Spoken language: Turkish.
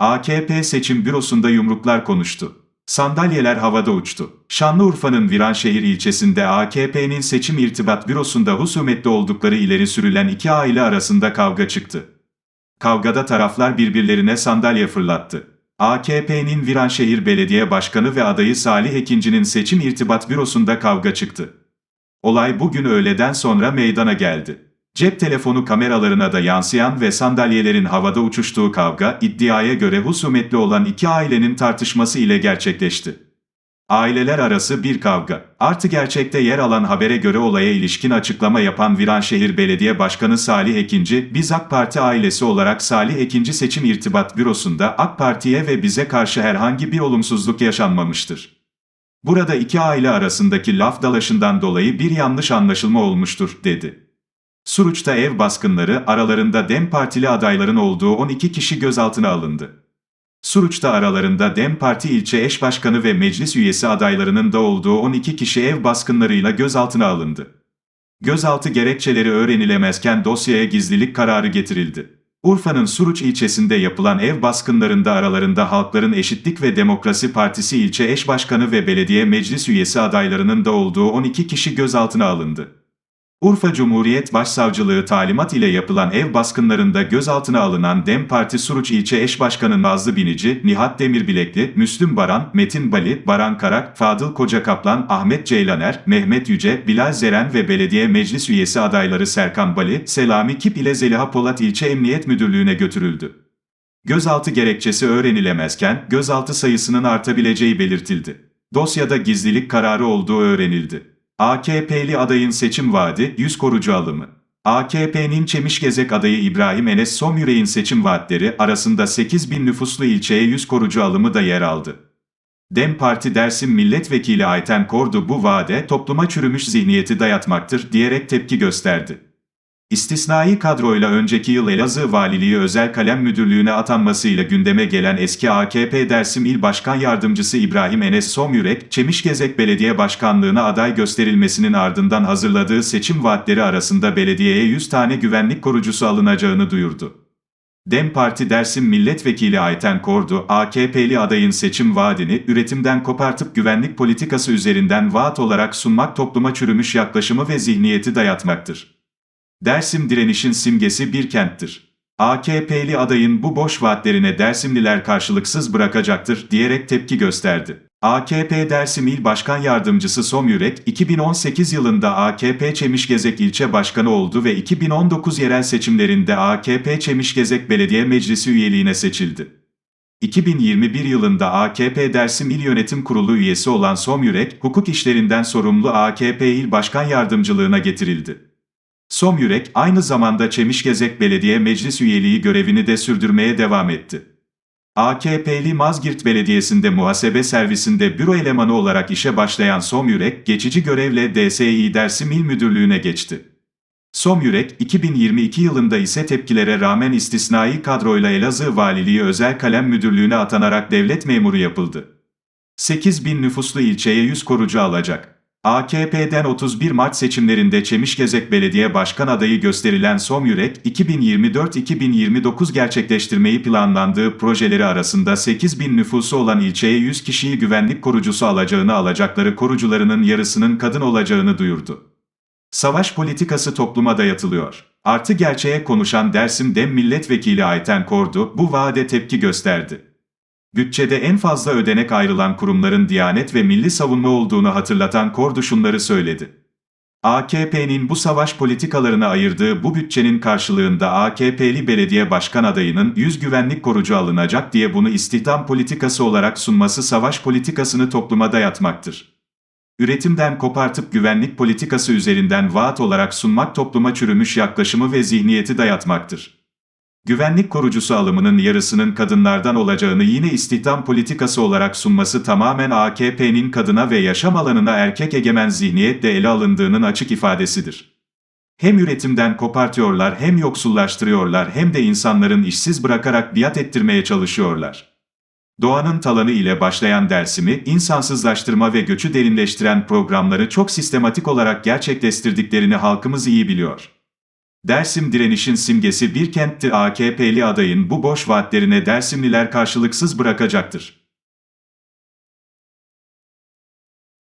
AKP seçim bürosunda yumruklar konuştu. Sandalyeler havada uçtu. Şanlıurfa'nın Viranşehir ilçesinde AKP'nin seçim irtibat bürosunda husumetli oldukları ileri sürülen iki aile arasında kavga çıktı. Kavgada taraflar birbirlerine sandalye fırlattı. AKP'nin Viranşehir Belediye Başkanı ve adayı Salih Ekinci'nin seçim irtibat bürosunda kavga çıktı. Olay bugün öğleden sonra meydana geldi. Cep telefonu kameralarına da yansıyan ve sandalyelerin havada uçuştuğu kavga, iddiaya göre husumetli olan iki ailenin tartışması ile gerçekleşti. Aileler arası bir kavga. Artı gerçekte yer alan habere göre olaya ilişkin açıklama yapan Viranşehir Belediye Başkanı Salih Ekinci, biz AK Parti ailesi olarak Salih Ekinci Seçim İrtibat Bürosu'nda AK Parti'ye ve bize karşı herhangi bir olumsuzluk yaşanmamıştır. Burada iki aile arasındaki laf dalaşından dolayı bir yanlış anlaşılma olmuştur, dedi. Suruç'ta ev baskınları aralarında DEM Partili adayların olduğu 12 kişi gözaltına alındı. Suruç'ta aralarında DEM Parti ilçe eş başkanı ve meclis üyesi adaylarının da olduğu 12 kişi ev baskınlarıyla gözaltına alındı. Gözaltı gerekçeleri öğrenilemezken dosyaya gizlilik kararı getirildi. Urfa'nın Suruç ilçesinde yapılan ev baskınlarında aralarında Halkların Eşitlik ve Demokrasi Partisi ilçe eş başkanı ve belediye meclis üyesi adaylarının da olduğu 12 kişi gözaltına alındı. Urfa Cumhuriyet Başsavcılığı talimat ile yapılan ev baskınlarında gözaltına alınan DEM Parti Suruç İlçe Eş Başkanı Nazlı Binici, Nihat Demirbilekli, Müslüm Baran, Metin Bali, Baran Karak, Fadıl Kocakaplan, Ahmet Ceylaner, Mehmet Yüce, Bilal Zeren ve belediye meclis üyesi adayları Serkan Bali, Selami Kip ile Zeliha Polat İlçe Emniyet Müdürlüğü'ne götürüldü. Gözaltı gerekçesi öğrenilemezken, gözaltı sayısının artabileceği belirtildi. Dosyada gizlilik kararı olduğu öğrenildi. AKP'li adayın seçim vaadi, yüz korucu alımı. AKP'nin Çemişgezek adayı İbrahim Enes Somyürek'in seçim vaatleri arasında 8 bin nüfuslu ilçeye yüz korucu alımı da yer aldı. DEM Parti Dersim Milletvekili Ayten Kordu bu vaade topluma çürümüş zihniyeti dayatmaktır diyerek tepki gösterdi. İstisnai kadroyla önceki yıl Elazığ Valiliği Özel Kalem Müdürlüğü'ne atanmasıyla gündeme gelen eski AKP Dersim İl Başkan Yardımcısı İbrahim Enes Somyürek, Çemişgezek Belediye Başkanlığı'na aday gösterilmesinin ardından hazırladığı seçim vaatleri arasında belediyeye 100 tane güvenlik korucusu alınacağını duyurdu. DEM Parti Dersim Milletvekili Ayten Kordu, AKP'li adayın seçim vaadini üretimden kopartıp güvenlik politikası üzerinden vaat olarak sunmak topluma çürümüş yaklaşımı ve zihniyeti dayatmaktır. Dersim direnişin simgesi bir kenttir. AKP'li adayın bu boş vaatlerine Dersimliler karşılıksız bırakacaktır diyerek tepki gösterdi. AKP Dersim İl Başkan Yardımcısı Somyürek, 2018 yılında AKP Çemişgezek ilçe başkanı oldu ve 2019 yerel seçimlerinde AKP Çemişgezek Belediye Meclisi üyeliğine seçildi. 2021 yılında AKP Dersim İl Yönetim Kurulu üyesi olan Somyürek, hukuk işlerinden sorumlu AKP İl Başkan Yardımcılığına getirildi. Somyürek, aynı zamanda Çemişgezek Belediye Meclis üyeliği görevini de sürdürmeye devam etti. AKP'li Mazgirt Belediyesi'nde muhasebe servisinde büro elemanı olarak işe başlayan Somyürek, geçici görevle DSİ Dersim İl Müdürlüğü'ne geçti. Somyürek, 2022 yılında ise tepkilere rağmen istisnai kadroyla Elazığ Valiliği Özel Kalem Müdürlüğü'ne atanarak devlet memuru yapıldı. 8 bin nüfuslu ilçeye 100 korucu alacak. AKP'den 31 Mart seçimlerinde Çemişgezek Belediye Başkan adayı gösterilen Somyürek, 2024-2029 gerçekleştirmeyi planlandığı projeleri arasında 8 bin nüfusu olan ilçeye 100 kişiyi güvenlik korucusu alacağını alacakları korucularının yarısının kadın olacağını duyurdu. Savaş politikası topluma dayatılıyor. Artı gerçeğe konuşan Dersim Dem Milletvekili Ayten Kordu bu vaade tepki gösterdi. Bütçede en fazla ödenek ayrılan kurumların Diyanet ve Milli Savunma olduğunu hatırlatan Kordu şunları söyledi. AKP'nin bu savaş politikalarına ayırdığı bu bütçenin karşılığında AKP'li belediye başkan adayının 100 güvenlik korucu alınacak diye bunu istihdam politikası olarak sunması savaş politikasını topluma dayatmaktır. Üretimden kopartıp güvenlik politikası üzerinden vaat olarak sunmak topluma çürümüş yaklaşımı ve zihniyeti dayatmaktır. Güvenlik korucusu alımının yarısının kadınlardan olacağını yine istihdam politikası olarak sunması tamamen AKP'nin kadına ve yaşam alanına erkek egemen zihniyetle ele alındığının açık ifadesidir. Hem üretimden kopartıyorlar hem yoksullaştırıyorlar hem de insanların işsiz bırakarak biat ettirmeye çalışıyorlar. Doğanın talanı ile başlayan dersimi, insansızlaştırma ve göçü derinleştiren programları çok sistematik olarak gerçekleştirdiklerini halkımız iyi biliyor. Dersim direnişin simgesi bir kentti AKP'li adayın bu boş vaatlerine Dersimliler karşılıksız bırakacaktır.